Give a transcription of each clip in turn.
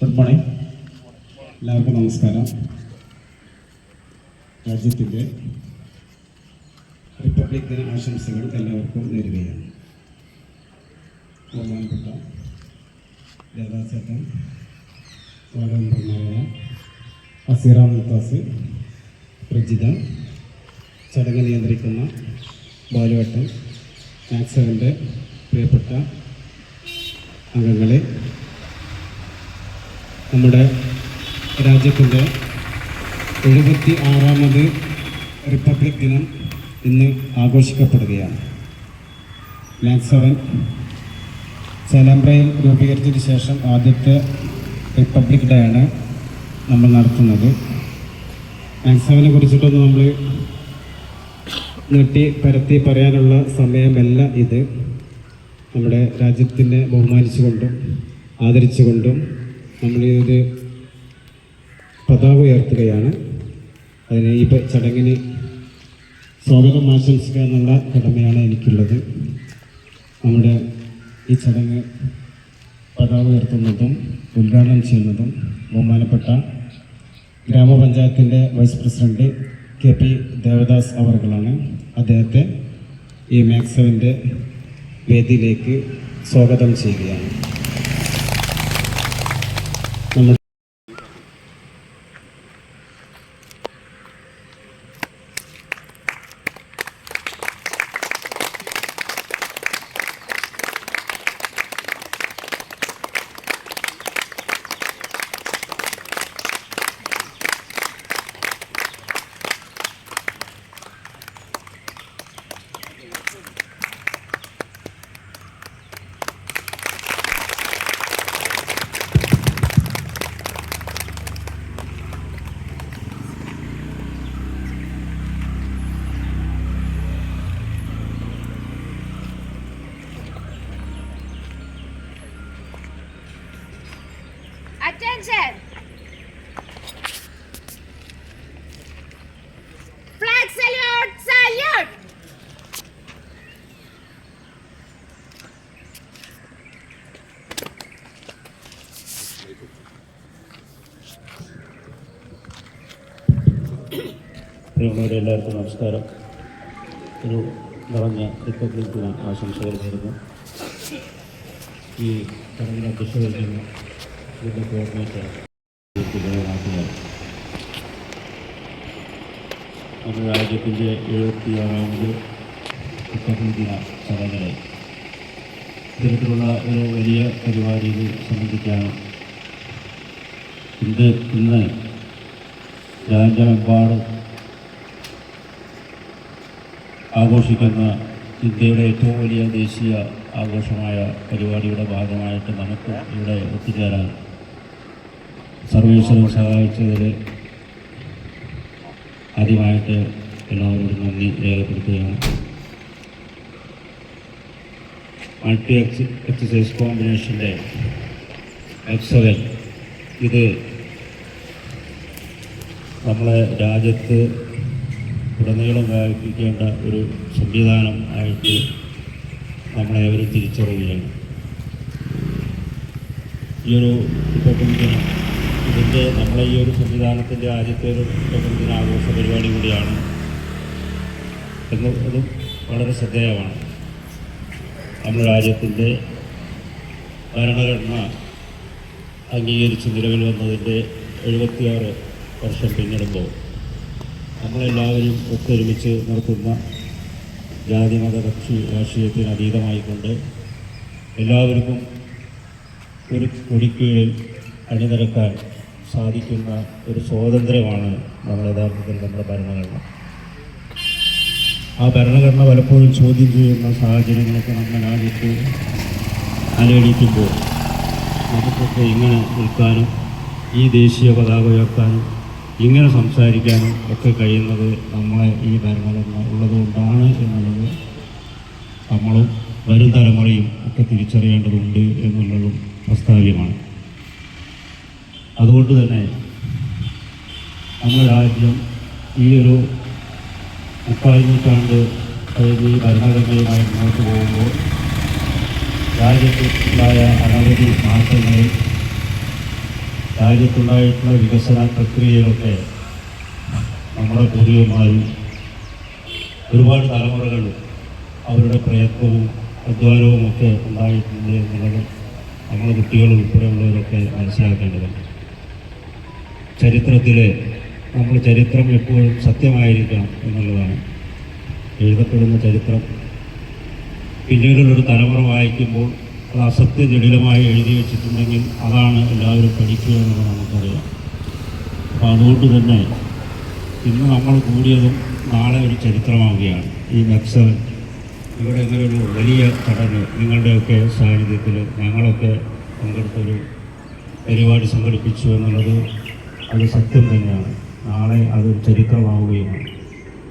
Good morning എല്ലാവർക്കും നമസ്കാരം. രാജ്യത്തിന്റെ റിപ്പബ്ലിക് ദിന ആശംസകൾ എല്ലാവർക്കും നേരുകയാണ്. ബഹുമാനപ്പെട്ട രാധാചേട്ടൻ സ്വാഗതമായ അസീറ മുത്താസ് പ്രജിത ചടങ്ങ് നിയന്ത്രിക്കുന്ന ബാലുവട്ടം മാക്സവന്റെ പ്രിയപ്പെട്ട അംഗങ്ങളെ നമ്മുടെ രാജ്യത്തിന്റെ എഴുപത്തി ആറാമത് റിപ്പബ്ലിക് ദിനം ഇന്ന് ആഘോഷിക്കപ്പെടുകയാണ്. സെവൻ ചേലാമ്പ്രയിൽ രൂപീകരിച്ചതിന് ശേഷം ആദ്യത്തെ റിപ്പബ്ലിക് ഡേ ആണ് നമ്മൾ നടത്തുന്നത്. മാക് സെവനെ കുറിച്ചിട്ടൊന്നും നമ്മൾ നീട്ടി പരത്തി പറയാനുള്ള സമയമല്ല ഇത്. നമ്മുടെ രാജ്യത്തിനെ ബഹുമാനിച്ചുകൊണ്ടും ആദരിച്ചുകൊണ്ടും ഒരു പതാക ഉയർത്തുകയാണ്. അതിന് ഈ ചടങ്ങിന് സ്വാഗതം ആശംസിക്കുക എന്നുള്ള കടമയാണ് എനിക്കുള്ളത്. നമ്മുടെ ഈ ചടങ്ങ് പതാക ഉയർത്തുന്നതും ഉദ്ഘാടനം ചെയ്യുന്നതും ബഹുമാനപ്പെട്ട ഗ്രാമപഞ്ചായത്തിന്റെ vice president K P Devadas അവർകളാണ് അദ്ദേഹത്തെ ഈ മാക്സവിന്റെ വേദിയിലേക്ക് സ്വാഗതം ചെയ്യുകയാണ് നമ്മൾ Attention! Flag salute! Salute! പ്രിയമുള്ളവരെ എല്ലാവർക്കും നമസ്കാരം ഒരു നിറഞ്ഞ റിപ്പബ്ലിക് ദിന ആശംസകൾ നേരുന്നു ഈ ചടങ്ങിന് അധ്യക്ഷ വഹിക്കുന്ന ഇതിന്റെ കോർഡിനേറ്റർ നമ്മുടെ രാജ്യത്തിന്റെ എഴുപത്തിയാറാമത് ദിന ചടങ്ങിലെ ഇത്തരത്തിലുള്ള ഒരു വലിയ പരിപാടിയിൽ സംബന്ധിക്കാണ്. ഇന്ന് ഇന്ന് രാജ്യമെമ്പാടും ആഘോഷിക്കുന്ന ഇന്ത്യയുടെ ഏറ്റവും വലിയ ദേശീയ ആഘോഷമായ പരിപാടിയുടെ ഭാഗമായിട്ട് നമുക്ക് ഇവിടെ ഒത്തുചേരാൻ സർവേശ്വരൻ സഹായിച്ചതിൽ ആദ്യമായിട്ട് എല്ലാവരോടും നന്ദി രേഖപ്പെടുത്തുകയാണ്. മൾട്ടി എക്സ് എക്സസൈസ് കോമ്പിനേഷന്റെ എക്സവൽ ഇത് നമ്മളെ രാജ്യത്ത് ഉടനീളം വ്യാപിപ്പിക്കേണ്ട ഒരു സംവിധാനം ആയിട്ട് നമ്മളെ അവർ തിരിച്ചറിയുകയാണ്. ഈ ഒരു റിപ്പബ്ലിക് ഇതിന്റെ നമ്മളെ ഈ ഒരു സംവിധാനത്തിന്റെ ആദ്യത്തെ ഒരു ദിനാഘോഷ പരിപാടി കൂടിയാണ് എന്നതും വളരെ ശ്രദ്ധേയമാണ്. നമ്മുടെ രാജ്യത്തിന്റെ ഭരണഘടന അംഗീകരിച്ച് നിലവിൽ വന്നതിന്റെ എഴുപത്തിയാറ് വർഷം പിന്നിടുമ്പോൾ നമ്മളെല്ലാവരും ഒത്തൊരുമിച്ച് നടത്തുന്ന ജാതി മത കക്ഷി രാഷ്ട്രീയത്തിന് അതീതമായിക്കൊണ്ട് എല്ലാവർക്കും ഒരു കൊടിക്കീഴിൽ അണിനിരക്കാൻ സാധിക്കുന്ന ഒരു സ്വാതന്ത്ര്യമാണ് നമ്മൾ യഥാർത്ഥത്തിൽ നമ്മുടെ ഭരണഘടന. ആ ഭരണഘടന പലപ്പോഴും ചോദ്യം ചെയ്യുന്ന സാഹചര്യങ്ങളൊക്കെ നമ്മൾ രാജ്യത്ത് അലയടിക്കുമ്പോൾ നമുക്കൊക്കെ ഇങ്ങനെ നിൽക്കാനും ഈ ദേശീയ പതാക ഉയർത്താനും ഇങ്ങനെ സംസാരിക്കാനും ഒക്കെ കഴിയുന്നത് നമ്മളെ ഈ ഭരണഘടന ഉള്ളതുകൊണ്ടാണ് എന്നുള്ളത് നമ്മളും വരും തലമുറയും ഒക്കെ തിരിച്ചറിയേണ്ടതുണ്ട് എന്നുള്ളതും പ്രസ്താവ്യമാണ് അതുകൊണ്ട് തന്നെ നമ്മുടെ രാജ്യം ഈ ഒരു മുക്കാൽ നൂറ്റാണ്ട് അതായത് ഈ ഭരണഘടനയുമായി മുന്നോട്ട് പോകുമ്പോൾ രാജ്യത്തുണ്ടായ അനവധി മാറ്റങ്ങളിൽ രാജ്യത്തുണ്ടായിട്ടുള്ള വികസന പ്രക്രിയയിലൊക്കെ നമ്മുടെ പൂർവികന്മാരും ഒരുപാട് തലമുറകൾ അവരുടെ പ്രയത്നവും അധ്വാനവും ഒക്കെ ഉണ്ടായിട്ടുണ്ട് എന്നുള്ളത് നമ്മുടെ കുട്ടികൾ ഉൾപ്പെടെയുള്ളവരൊക്കെ മനസ്സിലാക്കേണ്ടതുണ്ട്. ചരിത്രത്തിൽ നമ്മൾ ചരിത്രം എപ്പോഴും സത്യമായിരിക്കണം എന്നുള്ളതാണ്. എഴുതപ്പെടുന്ന ചരിത്രം. പിന്നീടുള്ളൊരു തലമുറ വായിക്കുമ്പോൾ അത് ജടിലമായി എഴുതി വെച്ചിട്ടുണ്ടെങ്കിൽ അതാണ് എല്ലാവരും പഠിക്കുക എന്നുള്ളത് നമുക്കറിയാം. അപ്പോൾ അതുകൊണ്ട് തന്നെ ഇന്ന് നമ്മൾ കൂടിയതും നാളെ ഒരു ചരിത്രമാവുകയാണ്. ഈ നക്സൽ ഇവിടെ ഇങ്ങനെ ഒരു വലിയ ചടങ്ങ് നിങ്ങളുടെയൊക്കെ സാന്നിധ്യത്തിൽ ഞങ്ങളൊക്കെ പങ്കെടുത്തൊരു പരിപാടി സംഘടിപ്പിച്ചു എന്നുള്ളത് അത് സത്യം തന്നെയാണ്. നാളെ അത് ചരിത്രമാവുകയുമാണ്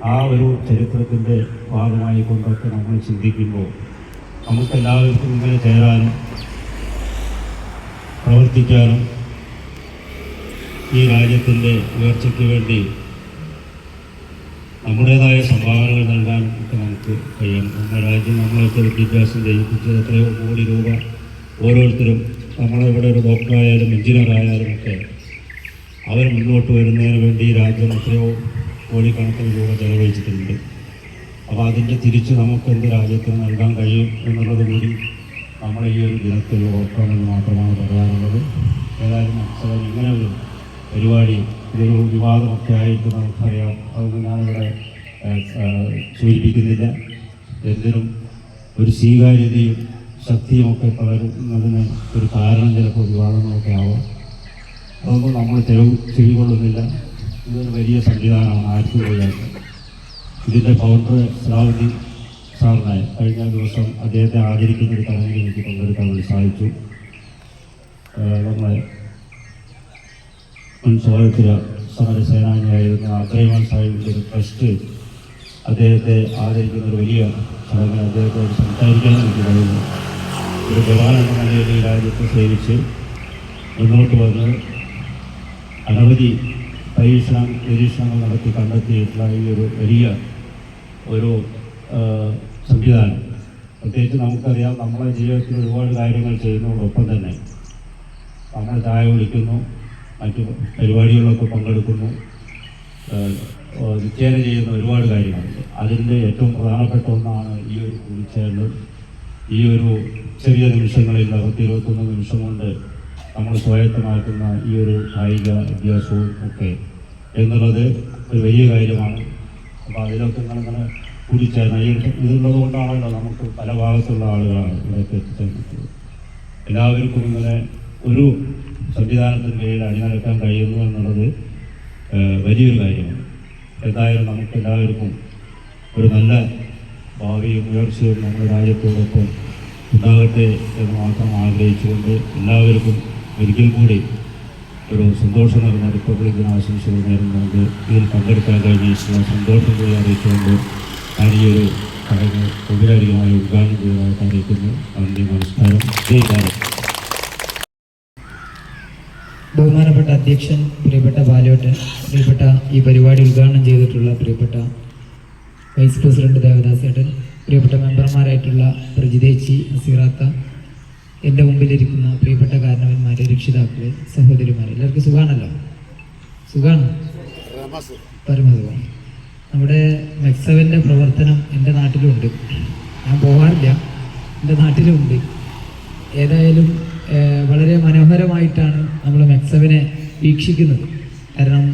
ആ ഒരു ചരിത്രത്തിന്റെ ഭാഗമായി കൊണ്ടൊക്കെ നമ്മൾ ചിന്തിക്കുമ്പോൾ നമുക്കെല്ലാവർക്കും ഇങ്ങനെ ചേരാനും പ്രവർത്തിക്കാനും ഈ രാജ്യത്തിന്റെ ഉയർച്ചയ്ക്ക് വേണ്ടി നമ്മുടേതായ സംഭാവനകൾ നൽകാൻ ഒക്കെ നമുക്ക് കഴിയണം. നമ്മുടെ രാജ്യം നമ്മളൊക്കെ വിദ്യാഭ്യാസം ചെയ്യിപ്പിച്ചത് എത്രയോ കോടി രൂപ ഓരോരുത്തരും നമ്മളിവിടെ ഒരു ഡോക്ടറായാലും എഞ്ചിനീയർ ആയാലും ഒക്കെ അവർ മുന്നോട്ട് വരുന്നതിന് വേണ്ടി രാജ്യം എത്രയോ കോടിക്കണക്കിന് രൂപ ചെലവഴിച്ചിട്ടുണ്ട്. അപ്പോൾ അതിന്റെ തിരിച്ച് നമുക്ക് എന്ത് രാജ്യത്തിന് നൽകാൻ കഴിയും എന്നുള്ളത് കൂടി നമ്മളെ ഈ ഒരു ദിനത്തിൽ ഓർക്കണമെന്ന് മാത്രമാണ് പറയാനുള്ളത്. ഏതായാലും അച്ഛൻ ഇങ്ങനെ ഒരു പരിപാടി ഇതൊരു വിവാദമൊക്കെ ആയിട്ട് നമുക്കറിയാം. അതൊന്നും ഞാനിവിടെ സൂചിപ്പിക്കുന്നില്ല. എന്തിനും ഒരു സ്വീകാര്യതയും ശക്തിയുമൊക്കെ പകരുന്നതിന് ഒരു കാരണം ചിലപ്പോൾ വിവാദങ്ങളൊക്കെ ആവാം. അതൊന്നും നമ്മൾ തെളിവ് ചെവികൊള്ളുന്നില്ല ഇതൊരു വലിയ സംവിധാനമാണ് ആയിരത്തി തൊള്ളായിരത്തി ഇതിന്റെ ഫൗണ്ടർ സലാഹുദ്ദീൻ സാറിനായി കഴിഞ്ഞ ദിവസം അദ്ദേഹത്തെ ആദരിക്കുന്ന ഒരു ചടങ്ങിൽ എനിക്ക് പങ്കെടുക്കാൻ വേണ്ടി സാധിച്ചു. ഏഹ് നമ്മളെ മുൻ സ്വാതന്ത്ര്യ സമര സേനാനിയായിരുന്ന അബ്രഹിമാൻ സാഹിബിന്റെ ഒരു ട്രസ്റ്റ് അദ്ദേഹത്തെ ആദരിക്കുന്ന ഒരു വലിയ ചടങ്ങിൽ അദ്ദേഹത്തോട് സംസാരിക്കാൻ എനിക്ക് കഴിയുന്നു ഒരു ജവാൻ നിലയിൽ രാജ്യത്തെ സേവിച്ച് മുന്നോട്ട് വന്ന് അനവധി പരീക്ഷണം നിരീക്ഷണങ്ങൾ നടത്തി കണ്ടെത്തിയിട്ടുള്ള ഈ ഒരു വലിയ ഒരു സംവിധാനം. പ്രത്യേകിച്ച് നമുക്കറിയാം നമ്മുടെ ജീവിതത്തിൽ ഒരുപാട് കാര്യങ്ങൾ ചെയ്യുന്നതോടൊപ്പം തന്നെ നമ്മൾ ചായ വിളിക്കുന്നു മറ്റു പരിപാടികളിലൊക്കെ പങ്കെടുക്കുന്നു നിത്യേന ചെയ്യുന്ന ഒരുപാട് കാര്യങ്ങളുണ്ട്. അതിന്റെ ഏറ്റവും പ്രധാനപ്പെട്ട ഒന്നാണ് ഈ ഒരു കൂടിച്ചേരൽ ഈ ഒരു ചെറിയ നിമിഷങ്ങളിൽ അകത്ത് ഇരുപത്തൊന്ന് നിമിഷം കൊണ്ട് നമ്മൾ സ്വായത്തമാക്കുന്ന ഈ ഒരു കായിക വിദ്യാഭ്യാസവും ഒക്കെ എന്നുള്ളത് ഒരു വലിയ കാര്യമാണ്. അപ്പോൾ അതിലൊക്കെ നിങ്ങളിങ്ങനെ കൂടിച്ചേർന്ന്. ഈ ഇതുള്ളത് കൊണ്ടാണല്ലോ നമുക്ക് പല ഭാഗത്തുള്ള ആളുകളാണ് ഇവിടേക്ക് എത്തിച്ചേർന്നിട്ടുള്ളത് എല്ലാവർക്കും ഇങ്ങനെ ഒരു സംവിധാനത്തിന് കീഴിൽ അണിനിരക്കാൻ കഴിയുന്നു എന്നുള്ളത് വലിയൊരു കാര്യമാണ്. എന്തായാലും നമുക്ക് എല്ലാവർക്കും ഒരു നല്ല ഭാവിയും ഉയർച്ചയും നമ്മുടെ രാജ്യത്തോടൊപ്പം ഉണ്ടാകട്ടെ എന്ന് മാത്രം ആഗ്രഹിച്ചുകൊണ്ട് എല്ലാവർക്കും ഒരിക്കൽ കൂടി ഒരു സന്തോഷം നിറഞ്ഞ റിപ്പബ്ലിക് ദിന ആശംസകൾ നേരുന്നുകൊണ്ട് ഇതിൽ പങ്കെടുക്കാൻ കഴിഞ്ഞിട്ടുള്ള സന്തോഷം കൂടി അറിയിച്ചുകൊണ്ട് ഞാൻ ഈ ഒരു ഔപചാരികമായി ഉദ്ഘാടനം ചെയ്തതായിട്ട് അറിയിക്കുന്നു. അതിന്റെ നമസ്കാരം. ജയ് ബഹുമാനപ്പെട്ട അധ്യക്ഷൻ പ്രിയപ്പെട്ട ബാലോട്ടൻ പ്രിയപ്പെട്ട ഈ പരിപാടി ഉദ്ഘാടനം ചെയ്തിട്ടുള്ള പ്രിയപ്പെട്ട വൈസ് പ്രസിഡന്റ് ദേവദാസ് ഏട്ടൻ പ്രിയപ്പെട്ട മെമ്പർമാരായിട്ടുള്ള പ്രജിതേച്ചി അസീറാത്ത എന്റെ മുമ്പിലിരിക്കുന്ന പ്രിയപ്പെട്ട കാരണവന്മാരെ രക്ഷിതാക്കളെ സഹോദരിമാരെ എല്ലാവർക്കും സുഖാണല്ലോ? സുഖാണ്? പരമസുഖം നമ്മുടെ മെക്സവന്റെ പ്രവർത്തനം എന്റെ നാട്ടിലുണ്ട്. ഞാൻ പോകാറില്ല എന്റെ നാട്ടിലുണ്ട്. ഏതായാലും വളരെ മനോഹരമായിട്ടാണ് നമ്മൾ മെക്സവനെ വീക്ഷിക്കുന്നത്. കാരണം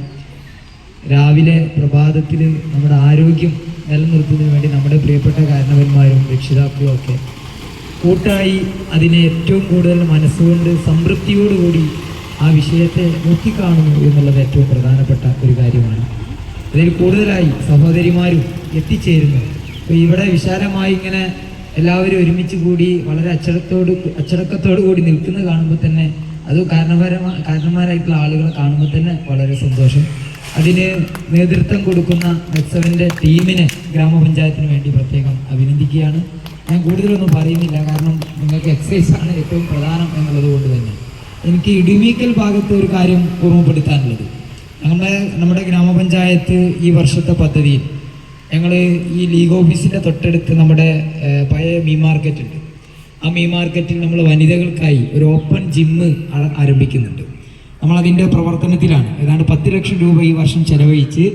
രാവിലെ പ്രഭാതത്തിൽ നമ്മുടെ ആരോഗ്യം നിലനിർത്തുന്നതിന് വേണ്ടി നമ്മുടെ പ്രിയപ്പെട്ട കാരണവന്മാരും രക്ഷിതാക്കളും ഒക്കെ കൂട്ടായി അതിനെ ഏറ്റവും കൂടുതൽ മനസ്സുകൊണ്ട് സംതൃപ്തിയോടുകൂടി ആ വിഷയത്തെ നോക്കിക്കാണുന്നു എന്നുള്ളത് ഏറ്റവും പ്രധാനപ്പെട്ട ഒരു കാര്യമാണ്. അതിൽ കൂടുതലായി സഹോദരിമാരും എത്തിച്ചേരുന്നു. അപ്പോൾ ഇവിടെ വിശാലമായി ഇങ്ങനെ എല്ലാവരും ഒരുമിച്ച് കൂടി വളരെ അച്ചടത്തോട് അച്ചടക്കത്തോടു കൂടി നിൽക്കുന്നത് കാണുമ്പോൾ തന്നെ അത് കാരണപരമാ കാരണന്മാരായിട്ടുള്ള ആളുകളെ കാണുമ്പോൾ തന്നെ വളരെ സന്തോഷം. അതിന് നേതൃത്വം കൊടുക്കുന്ന മെക്സവിന്റെ ടീമിനെ ഗ്രാമപഞ്ചായത്തിന് വേണ്ടി പ്രത്യേകം അഭിനന്ദിക്കുകയാണ്. ഞാൻ കൂടുതലൊന്നും പറയുന്നില്ല. കാരണം നിങ്ങൾക്ക് എക്സസൈസ് ആണ് ഏറ്റവും പ്രധാനം എന്നുള്ളത് കൊണ്ട് തന്നെ. എനിക്ക് ഇടിമീക്കൽ ഭാഗത്ത് ഒരു കാര്യം ഓർമ്മപ്പെടുത്താനുള്ളത്. നമ്മുടെ നമ്മുടെ ഗ്രാമപഞ്ചായത്ത് ഈ വർഷത്തെ പദ്ധതിയിൽ ഞങ്ങൾ ഈ ലീഗ് ഓഫീസിന്റെ തൊട്ടടുത്ത് നമ്മുടെ പഴയ മീ മാർക്കറ്റ് ഉണ്ട്. ആ മീ മാർക്കറ്റിൽ നമ്മൾ വനിതകൾക്കായി ഒരു ഓപ്പൺ ജിമ്മ് ആരംഭിക്കുന്നുണ്ട്. നമ്മൾ അതിന്റെ പ്രവർത്തനത്തിലാണ്. ഏതാണ്ട് പത്ത് ലക്ഷം രൂപ ഈ വർഷം ചെലവഴിച്ച്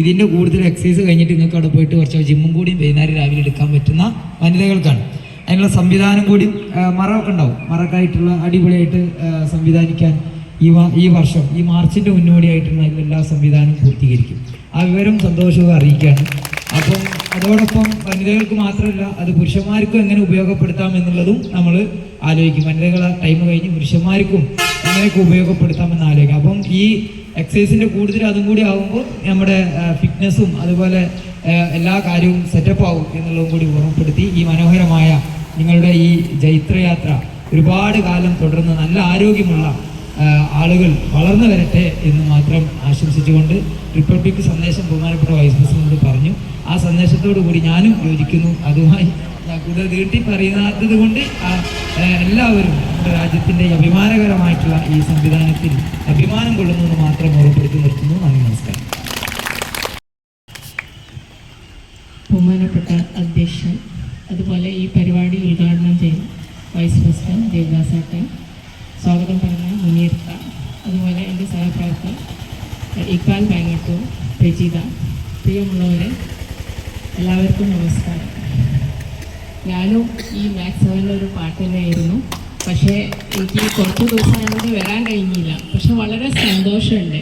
ഇതിന്റെ കൂടുതൽ എക്സസൈസ് കഴിഞ്ഞിട്ട് നിങ്ങൾക്ക് അവിടെ പോയിട്ട് കുറച്ച് ജിമ്മും കൂടിയും വൈകുന്നേരം രാവിലെ എടുക്കാൻ പറ്റുന്ന വനിതകൾക്കാണ്. അതിനുള്ള സംവിധാനം കൂടി മറമൊക്കെ ഉണ്ടാവും. മറക്കായിട്ടുള്ള അടിപൊളിയായിട്ട് സംവിധാനിക്കാൻ ഈ ഈ വർഷം ഈ മാർച്ചിന്റെ മുന്നോടിയായിട്ടുള്ള എല്ലാ സംവിധാനവും പൂർത്തീകരിക്കും. ആ വിവരം സന്തോഷവും അറിയിക്കുകയാണ്. അപ്പം അതോടൊപ്പം വനിതകൾക്ക് മാത്രമല്ല അത് പുരുഷന്മാർക്കും എങ്ങനെ ഉപയോഗപ്പെടുത്താം എന്നുള്ളതും നമ്മൾ ആലോചിക്കും. വനിതകളെ ടൈം കഴിഞ്ഞ് പുരുഷന്മാർക്കും എങ്ങനെയൊക്കെ ഉപയോഗപ്പെടുത്താമെന്ന് ആലോചിക്കുക അപ്പം ഈ എക്സസൈസിന്റെ കൂടുതൽ അതും കൂടി ആകുമ്പോൾ നമ്മുടെ ഫിറ്റ്നസ്സും അതുപോലെ എല്ലാ കാര്യവും സെറ്റപ്പ് ആവും എന്നുള്ളതും കൂടി ഓർമ്മപ്പെടുത്തി ഈ മനോഹരമായ നിങ്ങളുടെ ഈ ജൈത്രയാത്ര ഒരുപാട് കാലം തുടർന്ന് നല്ല ആരോഗ്യമുള്ള ആളുകൾ വളർന്നു വരട്ടെ എന്ന് മാത്രം ആശംസിച്ചുകൊണ്ട് റിപ്പബ്ലിക് സന്ദേശം ബഹുമാനപ്പെട്ട വൈസ് പ്രസിഡന്റ് പറഞ്ഞു. ആ സന്ദേശത്തോടു കൂടി ഞാനും യോജിക്കുന്നു. അതുമായി കൂടുതൽ നീട്ടി പറയുന്നത് കൊണ്ട് എല്ലാവരും നമ്മുടെ രാജ്യത്തിന്റെ അഭിമാനകരമായിട്ടുള്ള ഈ സംവിധാനത്തിൽ അഭിമാനം കൊള്ളുന്നു എന്ന് മാത്രം ഓർമ്മപ്പെടുത്തി നിർത്തുന്നു. നന്ദി നമസ്കാരം. ബഹുമാനപ്പെട്ട അധ്യക്ഷൻ അതുപോലെ ഈ പരിപാടി ഉദ്ഘാടനം ചെയ്ത വൈസ് പ്രസിഡന്റ് ദേവദാസേട്ടൻ സ്വാഗതം പറഞ്ഞ മുനീർത്ത അതുപോലെ എന്റെ സഹപ്രവർത്തകർ ഇക്ബാൽ ബാങ്കട്ടൂർ രചിത പ്രിയമുള്ളവരെ എല്ലാവർക്കും നമസ്കാരം ഞാനും ഈ മാത്സ് സെവനിൽ ഒരു പാട്ട് തന്നെയായിരുന്നു പക്ഷേ എനിക്ക് കുറച്ച് ദിവസം അങ്ങോട്ട് വരാൻ കഴിഞ്ഞില്ല പക്ഷെ വളരെ സന്തോഷമുണ്ട്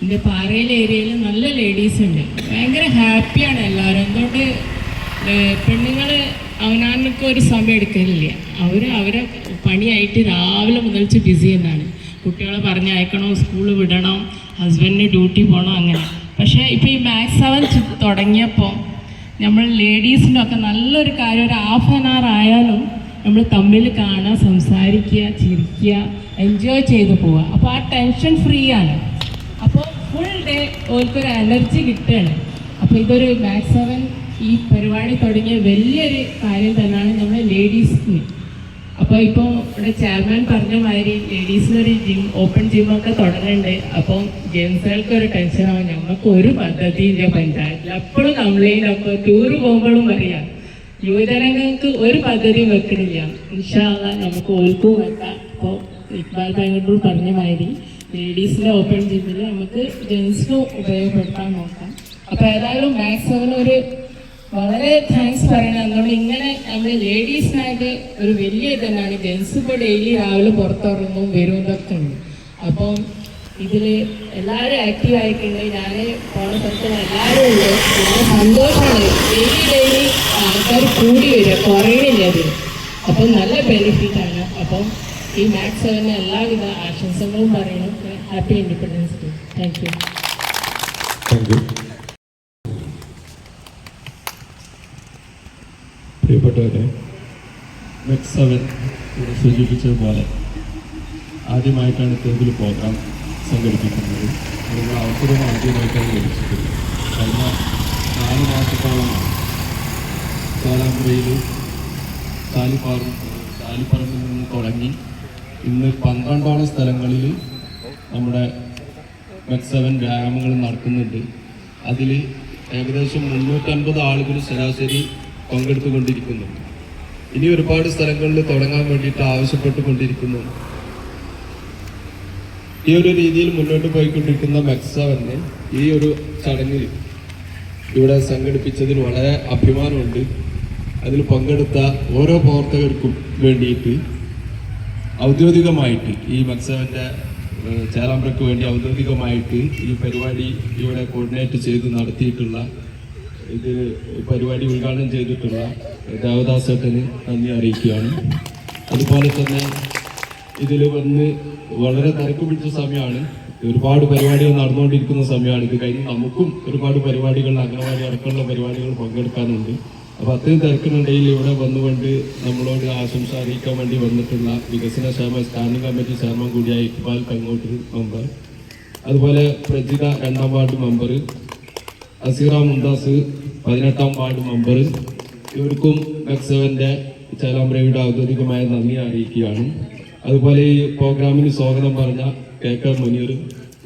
എന്റെ പാറയിൽ ഏരിയയിൽ നല്ല ലേഡീസ് ഉണ്ട്. ഭയങ്കര ഹാപ്പിയാണ് എല്ലാവരും. എന്തുകൊണ്ട് പെണ്ണുങ്ങൾ അവനാനൊക്കെ ഒരു സമയം എടുക്കലില്ല. അവർ അവരെ പണിയായിട്ട് രാവിലെ മുതൽച്ച് ബിസി എന്നാണ്. കുട്ടികളെ പറഞ്ഞയക്കണോ സ്കൂളിൽ വിടണം ഹസ്ബൻഡിന് ഡ്യൂട്ടി പോകണം അങ്ങനെ. പക്ഷേ ഇപ്പോൾ ഈ മാത്സ് അവൻ തുടങ്ങിയപ്പോൾ നമ്മൾ ലേഡീസിനൊക്കെ നല്ലൊരു കാര്യം ഒരു ഹാഫ് ആൻ അവർ ആയാലും നമ്മൾ തമ്മിൽ കാണുക സംസാരിക്കുക ചിരിക്കുക എൻജോയ് ചെയ്ത് പോവുക. അപ്പോൾ ആ ടെൻഷൻ ഫ്രീ ആണ്. അപ്പോൾ ഫുൾ ഡേ ഓർക്കൊരു അലർജി കിട്ടുകയാണ്. അപ്പോൾ ഇതൊരു മാക്സ് സെവൻ ഈ പരിപാടി തുടങ്ങിയ വലിയൊരു കാര്യം തന്നെയാണ് നമ്മൾ ലേഡീസിന്. അപ്പോൾ ഇപ്പോൾ ഇവിടെ ചെയർമാൻ പറഞ്ഞ മാതിരി ലേഡീസിനൊരു ജിം ഓപ്പൺ ജിമ്മൊക്കെ തുടങ്ങുന്നുണ്ട് അപ്പൊ ജെൻസുകൾക്ക് ഒരു ടെൻഷനാവും ഞങ്ങൾക്ക് ഒരു പദ്ധതിയില്ല പഞ്ചായത്തിൽ അപ്പോഴും കംപ്ലൈന്റ് അപ്പോൾ ടൂറ് പോകുമ്പോഴും പറയാം യുവജനങ്ങൾക്ക് ഒരു പദ്ധതിയും വെക്കണില്ല. ഇൻഷാല്ല നമുക്ക് ഓൽക്കും വെക്കാം. അപ്പോൾ ഇക്ബാൽ ബാങ്കട്ടൂർ പറഞ്ഞ മാതിരി ലേഡീസിന്റെ ഓപ്പൺ ജിമ്മിൽ നമുക്ക് ജെൻസിനും ഉപയോഗപ്പെടുത്താൻ നോക്കാം. അപ്പോൾ ഏതായാലും മാക്സിമം ഒരു വളരെ താങ്ക്സ് പറയണം. നമ്മൾ ഇങ്ങനെ നമ്മൾ ലേഡീസിനായിട്ട് ഒരു വലിയ തന്നെയാണ്. ജെൻസ് ഇപ്പോൾ ഡെയിലി രാവിലെ പുറത്തിറങ്ങും വരും ഇതൊക്കെ ഉണ്ട്. അപ്പം ഇതിൽ എല്ലാവരും ആക്റ്റീവ് ആയിട്ടുണ്ട് ഞാൻ പോണ എല്ലാവരും ഉണ്ട്. വളരെ സന്തോഷമാണ് ഡെയിലി ഡെയിലി ആൾക്കാർ കൂടി വരിക. കുറയണില്ല അതിൽ അപ്പം നല്ല ബെനിഫിറ്റ് ആണ്. അപ്പം ഈ മാത്സ് തന്നെ എല്ലാവിധ ആശംസകളും പറയണം. Happy independence day thank you സൂചിപ്പിച്ചതുപോലെ ആദ്യമായിട്ടാണ് ഇത്തരത്തിൽ പ്രോഗ്രാം സംഘടിപ്പിക്കുന്നത്. അതിനുള്ള അവസരം ആദ്യമായിട്ടാണ് ലഭിച്ചിട്ടുള്ളത്. കഴിഞ്ഞ നാല് മാസത്തോളമാണ് ചേലാമ്പ്രയിൽ താലിപ്പാറും താലിപ്പറമ്പിൽ നിന്ന് തുടങ്ങി ഇന്ന് പന്ത്രണ്ടോളം സ്ഥലങ്ങളിൽ നമ്മുടെ മെക് സെവൻ വ്യായാമങ്ങൾ നടക്കുന്നുണ്ട്. അതിൽ ഏകദേശം മുന്നൂറ്റൻപത് ആളുകൾ ശരാശരി പങ്കെടുത്തുകൊണ്ടിരിക്കുന്നു. ഇനി ഒരുപാട് സ്ഥലങ്ങളിൽ തുടങ്ങാൻ വേണ്ടിയിട്ട് ആവശ്യപ്പെട്ടുകൊണ്ടിരിക്കുന്നു. ഈ ഒരു രീതിയിൽ മുന്നോട്ട് പോയിക്കൊണ്ടിരിക്കുന്ന മെക്സവന് സെവനെ ഈ ഒരു ചടങ്ങിൽ ഇവിടെ സംഘടിപ്പിച്ചതിൽ വളരെ അഭിമാനമുണ്ട്. അതിൽ പങ്കെടുത്ത ഓരോ പ്രവർത്തകർക്കും വേണ്ടിയിട്ട് ഔദ്യോഗികമായിട്ട് ഈ മത്സവന്റെ ചേലാമ്പ്രക്ക് വേണ്ടി ഔദ്യോഗികമായിട്ട് ഈ പരിപാടി ഇവിടെ കോർഡിനേറ്റ് ചെയ്ത് നടത്തിയിട്ടുള്ള ഇത് പരിപാടി ഉദ്ഘാടനം ചെയ്തിട്ടുള്ള ദേവദാസേട്ടന് നന്ദി അറിയിക്കുകയാണ്. അതുപോലെ തന്നെ ഇതിൽ വന്ന് വളരെ തിരക്ക് പിടിച്ച സമയമാണ്. ഒരുപാട് പരിപാടികൾ നടന്നുകൊണ്ടിരിക്കുന്ന സമയമാണ്. ഇത് കഴിഞ്ഞ് നമുക്കും ഒരുപാട് പരിപാടികൾ അംഗനവാടി അടക്കമുള്ള പരിപാടികൾ പങ്കെടുക്കാനുണ്ട്. അപ്പോൾ അത്രയും തിരക്കിനുണ്ടെങ്കിൽ ഇവിടെ വന്നുകൊണ്ട് നമ്മളോട് ആശംസ അറിയിക്കാൻ വേണ്ടി വന്നിട്ടുള്ള വികസന ക്ഷേമ സ്റ്റാൻഡിംഗ് കമ്മിറ്റി ചെയർമാൻ കൂടിയായ ഇക്ബാൽ കങ്ങോട്ട് മെമ്പർ. അതുപോലെ പ്രജിത രണ്ടാം വാർഡ് മെമ്പർ അസീറ മുന്താസ് പതിനെട്ടാം വാർഡ് മെമ്പർ ഇവർക്കും മെക്സവന്റെ ചേലാമ്പ്രയുടെ ഔദ്യോഗികമായ നന്ദി അറിയിക്കുകയാണ്. അതുപോലെ ഈ പ്രോഗ്രാമിന് സ്വാഗതം പറഞ്ഞ കെ കെ മുനീർ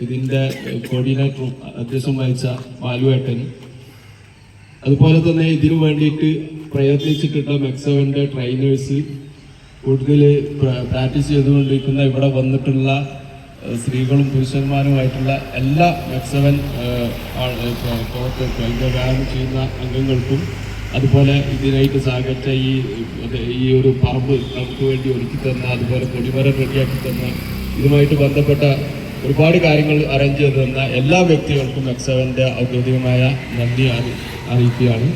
ഇതിന്റെ കോർഡിനേറ്ററും അധ്യക്ഷം വഹിച്ച ബാലുവേട്ടൻ അതുപോലെ തന്നെ ഇതിനു വേണ്ടിയിട്ട് പ്രയത്നിച്ചിട്ടുള്ള മെക്സോവിന്റെ ട്രെയിനേഴ്സ് കൂടുതൽ പ്രാക്ടീസ് ചെയ്തുകൊണ്ടിരിക്കുന്ന ഇവിടെ വന്നിട്ടുള്ള സ്ത്രീകളും പുരുഷന്മാരുമായിട്ടുള്ള എല്ലാ മെക്സവൻ വ്യായാമം ചെയ്യുന്ന അംഗങ്ങൾക്കും അതുപോലെ ഇതിനായിട്ട് സഹകരിച്ച ഈ ഈ ഒരു പറമ്പ് നമുക്ക് വേണ്ടി ഒരുക്കി തന്ന അതുപോലെ കൊടിമരം റെഡിയാക്കി തന്ന ഇതുമായിട്ട് ബന്ധപ്പെട്ട ഒരുപാട് കാര്യങ്ങൾ അറേഞ്ച് ചെയ്തു തന്ന എല്ലാ വ്യക്തികൾക്കും മെക്സവന്റെ ഔദ്യോഗികമായ നന്ദി അറി അറിയിക്കുകയാണ്.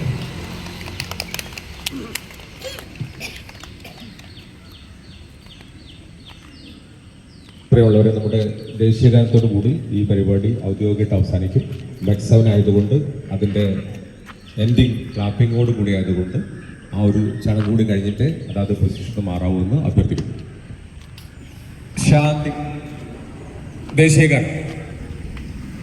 പ്രിയമുള്ളവരെ നമ്മുടെ ദേശീയഗാനത്തോടു കൂടി ഈ പരിപാടി ഔദ്യോഗികമായിട്ട് അവസാനിക്കും. ബെഡ് സെവൻ ആയതുകൊണ്ട് അതിന്റെ എൻഡിങ് ക്ലാപ്പിങ്ങോട് കൂടി ആയതുകൊണ്ട് ആ ഒരു ചടങ്ങ് കൂടി കഴിഞ്ഞിട്ട് അതാത് പൊസിഷന് മാറാവുമെന്ന് അഭ്യർത്ഥിക്കുന്നു. ശാന്തി. देशेगर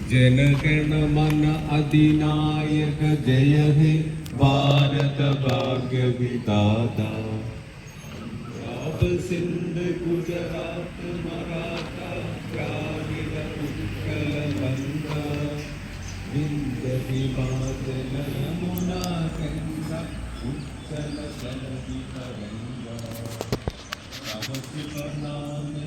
जन गण मन अधिनायक जय हे भारत भाग्य विदादा अब सिंध गुजरात मराठा प्रागिर उत्कल बंदा विंद विवाद नमुना गंगा उत्कल सरगी तरंगा तब सिपर नाम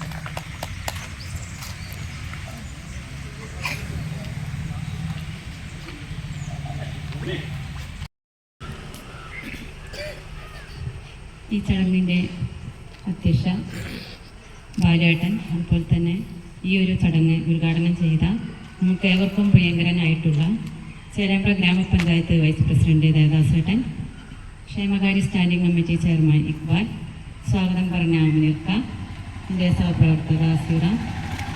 ഈ ചടങ്ങിന്റെ അധ്യക്ഷ ബാലേട്ടൻ അതുപോലെ തന്നെ ഈ ഒരു ചടങ്ങ് ഉദ്ഘാടനം ചെയ്ത നമുക്ക് ഏവർക്കും പ്രിയങ്കരനായിട്ടുള്ള ചേരാമ്പ്ര ഗ്രാമപഞ്ചായത്ത് വൈസ് പ്രസിഡന്റ് ദേവദാസേട്ടൻ ക്ഷേമകാര്യ സ്റ്റാൻഡിംഗ് കമ്മിറ്റി ചെയർമാൻ ഇക്ബാൽ സ്വാഗതം പറഞ്ഞ മുനിർക്ക എന്റെ സഹപ്രവർത്തക അസീറ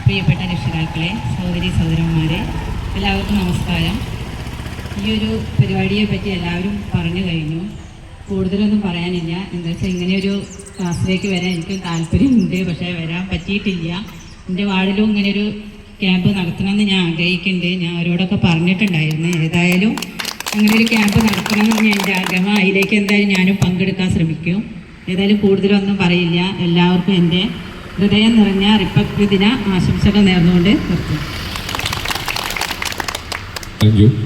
പ്രിയപ്പെട്ട രക്ഷിതാക്കളെ സഹോദരി സഹോദരന്മാരെ എല്ലാവർക്കും നമസ്കാരം. ഈ ഒരു പരിപാടിയെ പറ്റി എല്ലാവരും പറഞ്ഞു കഴിഞ്ഞു. കൂടുതലൊന്നും പറയാനില്ല. എന്താ വെച്ചാൽ ഒരു ക്ലാസ്സിലേക്ക് വരാൻ എനിക്ക് താല്പര്യമുണ്ട്. പക്ഷേ വരാൻ പറ്റിയിട്ടില്ല. എന്റെ വാർഡിലും ഒരു ക്യാമ്പ് നടത്തണമെന്ന് ഞാൻ ആഗ്രഹിക്കുന്നുണ്ട്. ഞാൻ അവരോടൊക്കെ പറഞ്ഞിട്ടുണ്ടായിരുന്നു. ഏതായാലും അങ്ങനെ ഒരു ക്യാമ്പ് നടത്തണമെന്ന് എന്റെ ആഗ്രഹം. അതിലേക്ക് എന്തായാലും ഞാനും പങ്കെടുക്കാൻ ശ്രമിക്കും. ഏതായാലും കൂടുതലൊന്നും പറയില്ല. എല്ലാവർക്കും എന്റെ ഹൃദയം നിറഞ്ഞ റിപ്പബ്ലിക് ദിന ആശംസകൾ നേർന്നുകൊണ്ട് നിർത്തും താങ്ക്